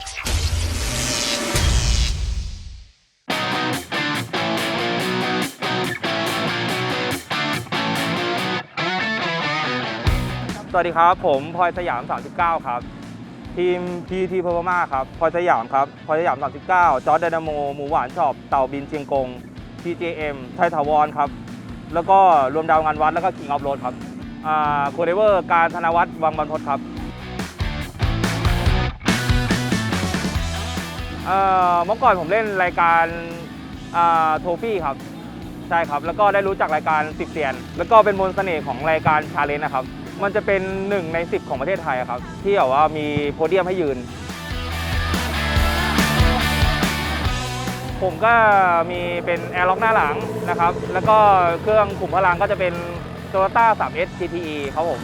สวัสดีครับ ผมพลอยสยาม 39 ครับ ทีม PT เพอร์มาครับพลอยสยามครับพลอยสยาม 39 จอร์ดไดนาโม หมูหวานชอปเต่าบินเชียงกง TJM ไทยถาวรครับ แล้วก็รวมดาวงานวัด แล้วก็ King of Road ครับอ่าโคเดเวอร์ การธนวัฒน์วังบรรพตครับ เอ่อเมื่อก่อนผมเล่นรายการอ่าโทฟี่ครับ ใช่ครับ แล้วก็ได้รู้จักรายการสิบเซียน แล้วก็เป็นมนต์เสน่ห์ของรายการชาเลนจ์นะครับ มันจะเป็นหนึ่งใน 10 ของประเทศไทยครับ ที่แบบว่ามีโพเดียมให้ยืน ผมก็มีเป็นแอร์ล็อกหน้าหลังนะครับ แล้วก็เครื่องขุมพลังก็จะเป็น Toyota 3S TPE ครับผม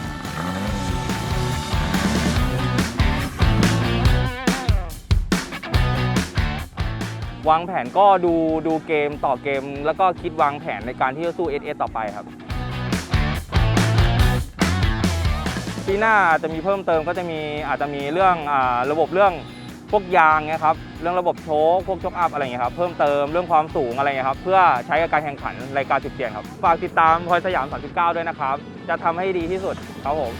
วางแผนก็ดูดูเกมต่อเกม แล้วก็คิดวางแผนในการที่จะสู้ SS ต่อไปครับปีหน้าอาจจะมีเพิ่มเติมก็จะมีอาจจะมีเรื่องอระบบเรื่องพวกยางนี่ยครับ เรื่องระบบโชคพวกโชคอัพอะไรเงี้ยครับ เพิ่มเติมเรื่องความสูงอะไรเงี้ยครับ เพื่อใช้กับการแข่งขันรายการสิบเสียงครับ ฝากติดตามพลอยสยาม 39 ด้วยนะครับ จะทำให้ดีที่สุดครับผม